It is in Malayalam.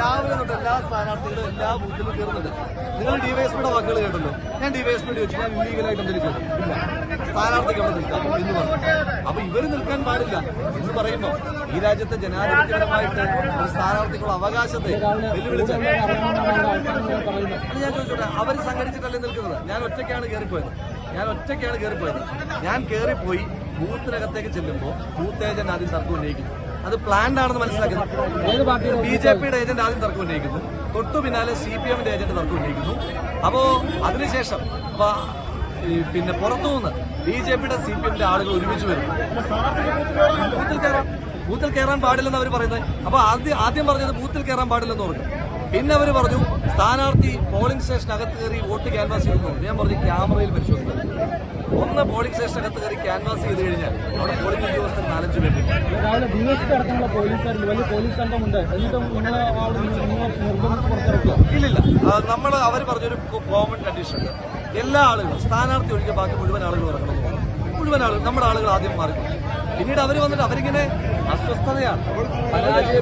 രാവിലെ തൊട്ട് എല്ലാ സ്ഥാനാർത്ഥികളും എല്ലാ ബൂത്തിലും കയറുന്നുണ്ട്. നിങ്ങൾ ഡിവൈഎസ്പിയുടെ വാക്കുകൾ കേട്ടല്ലോ. ഞാൻ ഡിവൈഎസ്പിയുടെ ചോദിച്ചു. ഞാൻ ഇല്ലീഗലായിട്ട് എന്തെങ്കിലും ചോദിച്ചു സ്ഥാനാർത്ഥിക്ക് അവിടെ നിൽക്കാം എന്ന് പറഞ്ഞു. അപ്പൊ ഇവർ നിൽക്കാൻ പാടില്ല. എന്ന് പറയുമ്പോൾ ഈ രാജ്യത്തെ ജനാധിപത്യപരമായിട്ട് ഒരു സ്ഥാനാർത്ഥിക്കുള്ള അവകാശത്തെ വെല്ലുവിളിച്ച ഞാൻ ചോദിച്ചോട്ടെ അവർ സംഘടിച്ചിട്ടല്ലേ നിൽക്കുന്നത്? ഞാൻ ഒറ്റയ്ക്കാണ് കയറിപ്പോയത്. ഞാൻ ഒറ്റയ്ക്കാണ് കയറിപ്പോയത്. ഞാൻ കയറിപ്പോയി ബൂത്തിനകത്തേക്ക് ചെല്ലുമ്പോൾ ബൂത്ത് ഏജന്റ് ആദ്യം തർക്കം ഉന്നയിക്കുന്നു. അത് പ്ലാൻഡ് ആണെന്ന് മനസ്സിലാക്കുന്നു. ബി ജെ പിയുടെ ഏജന്റ് ആദ്യം തർക്കം ഉന്നയിക്കുന്നു തൊട്ടു പിന്നാലെ സി പി എമ്മിന്റെ ഏജന്റ് തർക്കം ഉന്നയിക്കുന്നു അപ്പോ അതിനുശേഷം പിന്നെ പുറത്തുനിന്ന് ബി ജെ പിയുടെ സി പി എമ്മിന്റെ ആളുകൾ ഒരുമിച്ച് വരുന്നു ബൂത്തിൽ കയറാൻ ബൂത്തിൽ കയറാൻ പാടില്ലെന്ന് അവർ പറയുന്നത്. അപ്പൊ ആദ്യം ആദ്യം പറഞ്ഞത് ബൂത്തിൽ കയറാൻ പാടില്ലെന്ന് പറഞ്ഞു. പിന്നെ അവർ പറഞ്ഞു സ്ഥാനാർത്ഥി പോളിംഗ് സ്റ്റേഷനകത്ത് കയറി വോട്ട് ക്യാൻവാസ് ചെയ്തു ഞാൻ പറഞ്ഞു ക്യാമറയിൽ പരിശോധിച്ചത് ഒന്ന് പോളിംഗ് സ്റ്റേഷൻ സ്റ്റേഷനകത്ത് കയറി ക്യാൻവാസ് ചെയ്ത് കഴിഞ്ഞാൽ അവിടെ പോളിംഗ് നാലഞ്ച് പേര് രാവിലെ ബി എസ് പി അടക്കമുള്ള പോലീസുകാരിൽ വലിയ പോലീസ് സംഘമുണ്ട്. എന്നിട്ടും നിങ്ങളെ നിർബന്ധിച്ച് പുറത്തിറക്കുക. ഇല്ലില്ല. നമ്മൾ അവർ പറഞ്ഞൊരു കോമൺ കണ്ടീഷൻ ഉണ്ട്. എല്ലാ ആളുകളും സ്ഥാനാർത്ഥി ഒഴികെ ബാക്കി മുഴുവൻ ആളുകൾ ഇറങ്ങണം. പറഞ്ഞു. മുഴുവൻ ആളുകൾ നമ്മുടെ ആളുകൾ ആദ്യം മാറി പിന്നീട് അവർ വന്നിട്ട് അവരിങ്ങനെ അസ്വസ്ഥതയാണ്. പരാജയ